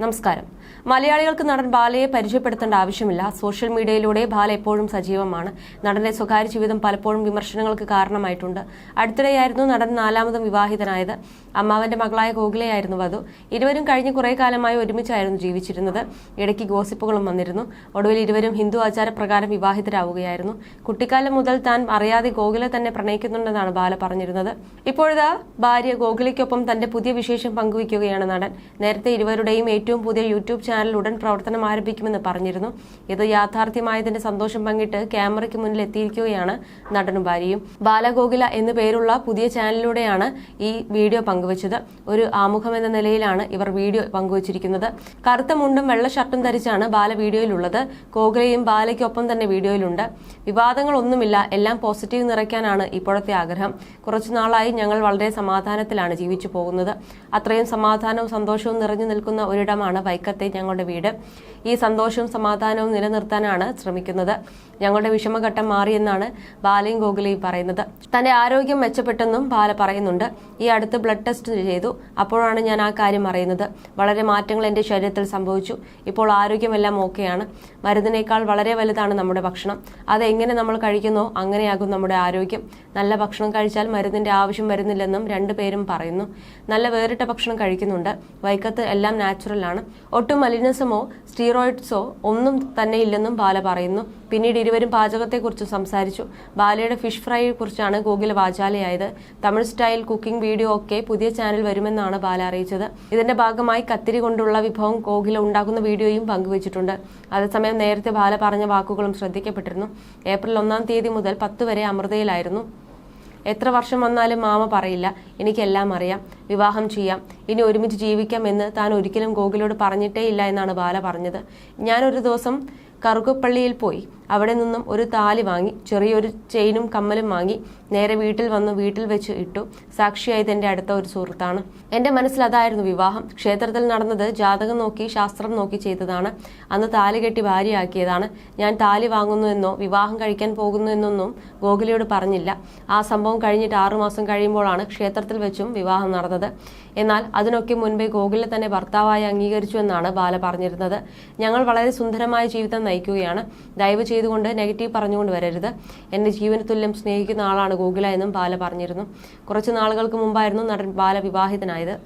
നമസ്കാരം. മലയാളികൾക്ക് നടൻ ബാലയെ പരിചയപ്പെടുത്തേണ്ട ആവശ്യമില്ല. സോഷ്യൽ മീഡിയയിലൂടെ ബാല എപ്പോഴും സജീവമാണ്. നടന്റെ സ്വകാര്യ ജീവിതം പലപ്പോഴും വിമർശനങ്ങൾക്ക് കാരണമായിട്ടുണ്ട്. അടുത്തിടെയായിരുന്നു നടൻ നാലാമതും വിവാഹിതനായത്. അമ്മാവന്റെ മകളായ ഗോകുലയായിരുന്നു വധു. ഇരുവരും കഴിഞ്ഞ കുറേ കാലമായി ഒരുമിച്ചായിരുന്നു ജീവിച്ചിരുന്നത്. ഇടയ്ക്ക് ഗോസിപ്പുകളും വന്നിരുന്നു. ഒടുവിൽ ഇരുവരും ഹിന്ദു ആചാരപ്രകാരം വിവാഹിതരാവുകയായിരുന്നു. കുട്ടിക്കാലം മുതൽ താൻ അറിയാതെ ഗോകുല തന്നെ പ്രണയിക്കുന്നുണ്ടെന്നാണ് ബാല പറഞ്ഞിരുന്നത്. ഇപ്പോഴത്തെ ഭാര്യ ഗോകുലയ്ക്കൊപ്പം തന്റെ പുതിയ വിശേഷം പങ്കുവയ്ക്കുകയാണ് നടൻ. നേരത്തെ ഇരുവരുടെയും ഏറ്റവും പുതിയ യൂട്യൂബ് ചാനൽ ഉടൻ പ്രവർത്തനം ആരംഭിക്കുമെന്ന് പറഞ്ഞിരുന്നു. ഇത് യാഥാർത്ഥ്യമായതിന്റെ സന്തോഷം പങ്കിട്ട് ക്യാമറയ്ക്ക് മുന്നിൽ എത്തിയിരിക്കുകയാണ് നടനും ഭാര്യയും. ബാലഗോകുല എന്നു പേരുള്ള പുതിയ ചാനലിലൂടെയാണ് ഈ വീഡിയോ പങ്കുവച്ചത്. ഒരു ആമുഖം എന്ന നിലയിലാണ് ഇവർ വീഡിയോ പങ്കുവച്ചിരിക്കുന്നത്. കറുത്ത മുണ്ടും വെള്ള ഷർട്ടും ധരിച്ചാണ് ബാല വീഡിയോയിലുള്ളത്. ഗോകുലയും ബാലയ്ക്കൊപ്പം തന്നെ വീഡിയോയിലുണ്ട്. വിവാദങ്ങളൊന്നുമില്ല. എല്ലാം പോസിറ്റീവ് നിറയ്ക്കാനാണ് ഇപ്പോഴത്തെ ആഗ്രഹം. കുറച്ചു നാളായി ഞങ്ങൾ വളരെ സമാധാനത്തിലാണ് ജീവിച്ചു പോകുന്നത്. അത്രയും സമാധാനവും സന്തോഷവും നിറഞ്ഞു നിൽക്കുന്ന ഒരിടമാണ് വൈക്കത്തെ ഞങ്ങളുടെ വീട്. ഈ സന്തോഷവും സമാധാനവും നിലനിർത്താനാണ് ശ്രമിക്കുന്നത്. ഞങ്ങളുടെ വിഷമഘട്ടം മാറിയെന്നാണ് ബാലയും ഗോകുലയും പറയുന്നത്. തന്റെ ആരോഗ്യം മെച്ചപ്പെട്ടെന്നും ബാല പറയുന്നുണ്ട്. ഈ അടുത്ത് ബ്ലഡ് ടെസ്റ്റ് ചെയ്തു. അപ്പോഴാണ് ഞാൻ ആ കാര്യം അറിയുന്നത്. വളരെ മാറ്റങ്ങൾ എന്റെ ശരീരത്തിൽ സംഭവിച്ചു. ഇപ്പോൾ ആരോഗ്യമെല്ലാം ഓക്കെയാണ്. മരുന്നിനേക്കാൾ വളരെ വലുതാണ് നമ്മുടെ ഭക്ഷണം. അതെങ്ങനെ നമ്മൾ കഴിക്കുന്നോ അങ്ങനെയാകും നമ്മുടെ ആരോഗ്യം. നല്ല ഭക്ഷണം കഴിച്ചാൽ മരുന്നിന്റെ ആവശ്യം വരുന്നില്ലെന്നും രണ്ടുപേരും പറയുന്നു. നല്ല വേറിട്ട ഭക്ഷണം കഴിക്കുന്നുണ്ട്. വൈക്കത്ത് എല്ലാം നാച്ചുറൽ ആണ്. ഒട്ടും മലിനസമോ സ്റ്റീറോയിഡ്സോ ഒന്നും തന്നെ ഇല്ലെന്നും ബാല പറയുന്നു. പിന്നീട് ഇരുവരും പാചകത്തെക്കുറിച്ച് സംസാരിച്ചു. ബാലയുടെ ഫിഷ് ഫ്രൈയെ കുറിച്ചാണ് ഗൂഗിൾ വാചാലയായത്. തമിഴ് സ്റ്റൈൽ കുക്കിംഗ് വീഡിയോ ഒക്കെ പുതിയ ചാനൽ വരുമെന്നാണ് ബാല അറിയിച്ചത്. ഇതിന്റെ ഭാഗമായി കത്തിരി കൊണ്ടുള്ള വിഭവം ഗോകുല ഉണ്ടാക്കുന്ന വീഡിയോയും പങ്കുവച്ചിട്ടുണ്ട്. അതേസമയം നേരത്തെ ബാല പറഞ്ഞ വാക്കുകളും ശ്രദ്ധിക്കപ്പെട്ടിരുന്നു. ഏപ്രിൽ ഒന്നാം തീയതി മുതൽ പത്ത് വരെ അമൃതയിലായിരുന്നു. എത്ര വർഷം വന്നാലും മാമ പറയില്ല. എനിക്കെല്ലാം അറിയാം. വിവാഹം ചെയ്യാം. ഇനി ഒരുമിച്ച് ജീവിക്കാം എന്ന് താൻ ഒരിക്കലും ഗോകുലോട് പറഞ്ഞിട്ടേ ഇല്ല എന്നാണ് ബാല പറഞ്ഞത്. ഞാനൊരു ദിവസം കറുകപ്പള്ളിയിൽ പോയി. അവിടെ നിന്നും ഒരു താലി വാങ്ങി ചെറിയൊരു ചെയിനും കമ്മലും വാങ്ങി നേരെ വീട്ടിൽ വന്ന് വീട്ടിൽ വെച്ച് ഇട്ടു. സാക്ഷിയായത് എന്റെ അടുത്ത ഒരു സുഹൃത്താണ്. എന്റെ മനസ്സിൽ അതായിരുന്നു വിവാഹം. ക്ഷേത്രത്തിൽ നടന്നത് ജാതകം നോക്കി ശാസ്ത്രം നോക്കി ചെയ്തതാണ്. അന്ന് താലി കെട്ടി ഭാര്യയാക്കിയതാണ്. ഞാൻ താലി വാങ്ങുന്നു എന്നോ വിവാഹം കഴിക്കാൻ പോകുന്നു എന്നൊന്നും ഗോകുലിയോട് പറഞ്ഞില്ല. ആ സംഭവം കഴിഞ്ഞിട്ട് ആറുമാസം കഴിയുമ്പോഴാണ് ക്ഷേത്രത്തിൽ വെച്ചും വിവാഹം നടന്നത്. എന്നാൽ അതിനൊക്കെ മുൻപേ ഗോകുലിനെ തന്നെ ഭർത്താവായി അംഗീകരിച്ചു എന്നാണ് ബാല പറഞ്ഞിരുന്നത്. ഞങ്ങൾ വളരെ സുന്ദരമായ ജീവിതം നയിക്കുകയാണ്. ദയവ് ചെയ്തുകൊണ്ട് നെഗറ്റീവ് പറഞ്ഞുകൊണ്ട് വരരുത്. എന്നെ ജീവന തുല്യം സ്നേഹിക്കുന്ന ആളാണ് ഗോകുല എന്നും ബാല പറഞ്ഞിരുന്നു. കുറച്ച് നാളുകൾക്ക് മുമ്പായിരുന്നു നടൻ ബാല വിവാഹിതനായത്.